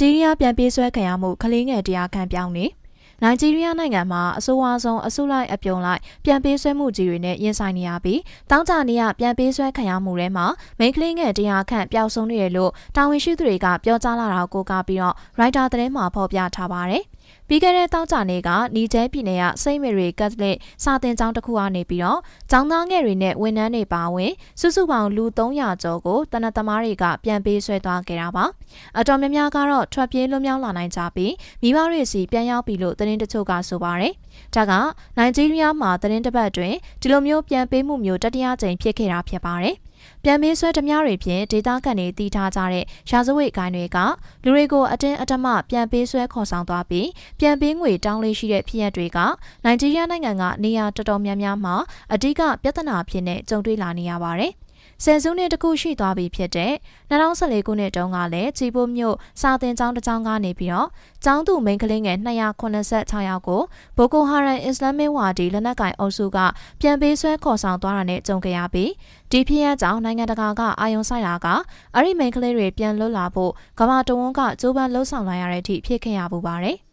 ဂျီးရီးယားပြန်ပေးဆွဲခံရမှုကလေးငယ်တရားခံပြောင်းနေနိုင်ဂျီးရီးယားနိုင်ငံမှာအဆိုးဝါးဆုံးအစုလိုက်အပြုံလိုက်ပြန်ပေးဆွဲမှုကြီးတွေနဲ့ရင်ဆိုင်နေရပြီးတောင်းကြနေရပြန်ပေးဆွဲခံရမှုတွေမှာမိန်းကလေးငယ်တရားခန့်ပျောက်ဆုံးနေတယ်လို့တာဝန်ရှိသူတွေကပြောကြားလာတာကိုကပြီးတော့ရိုက်တာသတင်းမှာဖော်ပြထားပါတယ်။ ပြီးခဲ့တဲ့တောက်ကြနေ့ကနီကျဲပြည်နယ်ကစိတ်မေရီကက်သလစ်စာသင်ကျောင်းတစ်ခုကနေပြီးတော့ကျောင်းသားငယ်တွေနဲ့ဝန်ထမ်းတွေပါဝင်စုစုပေါင်းလူ300ကျော်ကိုတနက်သမားတွေကပြန်ပေးဆွဲသွားခဲ့တာပါအတော်များများကတော့ထွက်ပြေးလွတ်မြောက်လာနိုင်ကြပြီးမိဘတွေစီပြန်ရောက်ပြီလို့သတင်းတချို့ကဆိုပါတယ်ဒါကနိုင်ဂျီးရီးယားမှာသတင်းတစ်ပတ်တွင်ဒီလိုမျိုးပြန်ပေးမှုမျိုးတတိယကြိမ်ဖြစ်ခဲ့တာဖြစ်ပါတယ် ပြန်ပေးဆွဲဓမြတွေဖြင့်ဒေတာကန်တွေတီးထားကြတဲ့ရာဇဝတ်ဂိုင်းတွေကလူတွေကိုအတင်းအဓမ္မပြန်ပေးဆွဲခေါ်ဆောင်သွားပြီးပြန်ပေးငွေတောင်းလေးရှိတဲ့ဖြစ်ရပ်တွေကနိုင်ဂျီးရီးယားနိုင်ငံကနေရာတော်တော်များများမှာအဓိကပြဿနာဖြစ်နေကြုံတွေ့လာနေရပါတယ်။ ဆယ်စုနှစ်တခုရှိသွားပြီဖြစ်တဲ့2014ခုနှစ်တုန်းကလည်းချီပိုးမြို့စာသင်ကျောင်းတစ်ကျောင်းကနေပြီးတော့ကျောင်းသူမိန်းကလေးငယ်286ယောက်ကိုဘိုကိုဟာရန်အစ္စလာမစ်ဝါဒီလက်နက်ကင်အုပ်စုကပြန်ပေးဆွဲခေါ်ဆောင်သွားတာနဲ့ကြုံကြရပြီးဒီဖြစ်ရပ်ကြောင့်နိုင်ငံတကာကအာရုံစိုက်တာကအဲ့ဒီမိန်းကလေးတွေပြန်လွတ်လာဖို့ကမ္ဘာတဝန်းကကြိုးပမ်းလှုံ့ဆော်လာရတဲ့အထိဖြစ်ခဲ့ရပူပါတယ်။